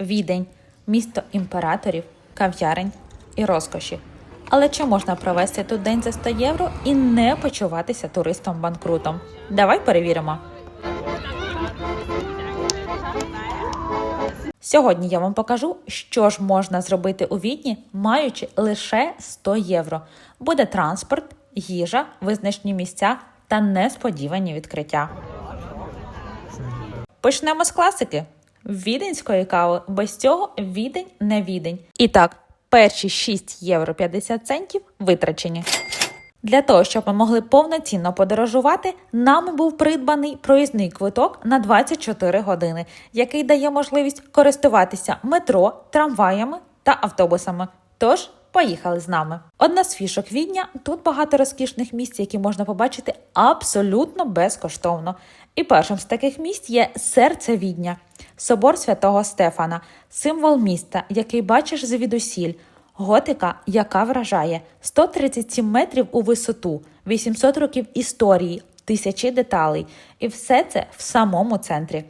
Відень місто імператорів, кав'ярень і розкоші. Але чи можна провести тут день за 100 євро і не почуватися туристом-банкрутом? Давай перевіримо. Сьогодні я вам покажу, що ж можна зробити у Відні, маючи лише 100 євро. Буде транспорт, їжа, визначні місця та несподівані відкриття. Почнемо з класики. Віденської кави. Без цього відень не відень. І так, перші 6 євро 50 центів витрачені. Для того, щоб ми могли повноцінно подорожувати, нами був придбаний проїзний квиток на 24 години, який дає можливість користуватися метро, трамваями та автобусами. Тож, поїхали з нами. Одна з фішок Відня тут багато розкішних місць, які можна побачити абсолютно безкоштовно. І першим з таких місць є серце Відня, собор святого Стефана, символ міста, який бачиш звідусіль. Готика, яка вражає 137 метрів у висоту, 800 років історії, тисячі деталей, і все це в самому центрі.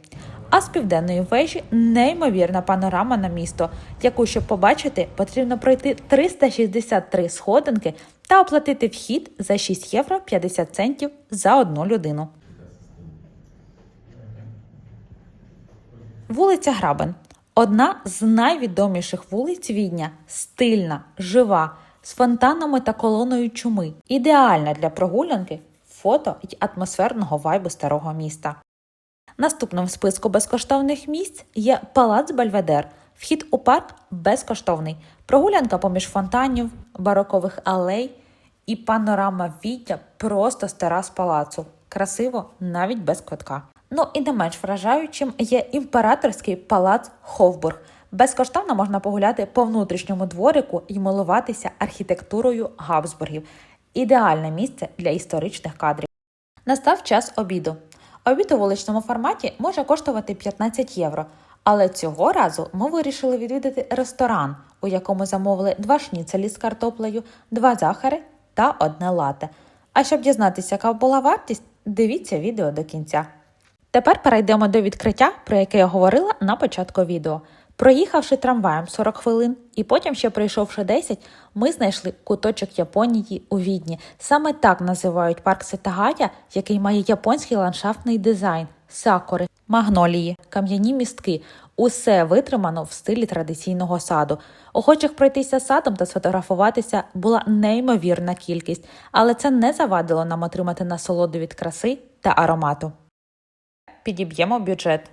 А з південної вежі неймовірна панорама на місто, яку, щоб побачити, потрібно пройти 363 сходинки та оплатити вхід за 6 євро 50 центів за одну людину. Вулиця Грабен одна з найвідоміших вулиць Відня, стильна, жива, з фонтанами та колоною чуми, ідеальна для прогулянки, фото й атмосферного вайбу старого міста. Наступним в списку безкоштовних місць є Палац Бальведер. Вхід у парк безкоштовний. Прогулянка поміж фонтанів, барокових алей і панорама Відня просто з терас палацу. Красиво навіть без квитка. Ну і не менш вражаючим є імператорський палац Ховбург. Безкоштовно можна погуляти по внутрішньому дворику і милуватися архітектурою Габсбургів. Ідеальне місце для історичних кадрів. Настав час обіду. Обід у вуличному форматі може коштувати 15 євро. Але цього разу ми вирішили відвідати ресторан, у якому замовили два шніцелі з картоплею, два захари та одне лате. А щоб дізнатися, яка була вартість, дивіться відео до кінця. Тепер перейдемо до відкриття, про яке я говорила на початку відео. Проїхавши трамваєм 40 хвилин і потім ще пройшовши 10, ми знайшли куточок Японії у Відні. Саме так називають парк Сетагая, який має японський ландшафтний дизайн, сакури, магнолії, кам'яні містки. Усе витримано в стилі традиційного саду. Охочих пройтися садом та сфотографуватися була неймовірна кількість, але це не завадило нам отримати насолоду від краси та аромату. Підіб'ємо бюджет.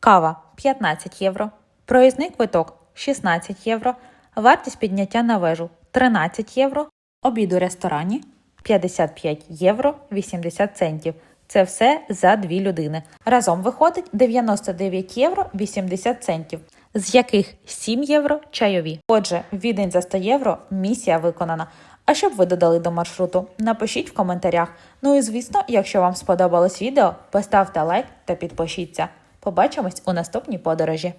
Кава 15 євро, проїзний квиток 16 євро, вартість підняття на вежу 13 євро, обід у ресторані 55 євро 80 центів. Це все за дві людини. Разом виходить 99 євро 80 центів, з яких 7 євро чайові. Отже, відень за 100 євро місія виконана. А щоб ви додали до маршруту, напишіть в коментарях. Ну і звісно, якщо вам сподобалось відео, поставте лайк та підпишіться. Побачимось у наступній подорожі.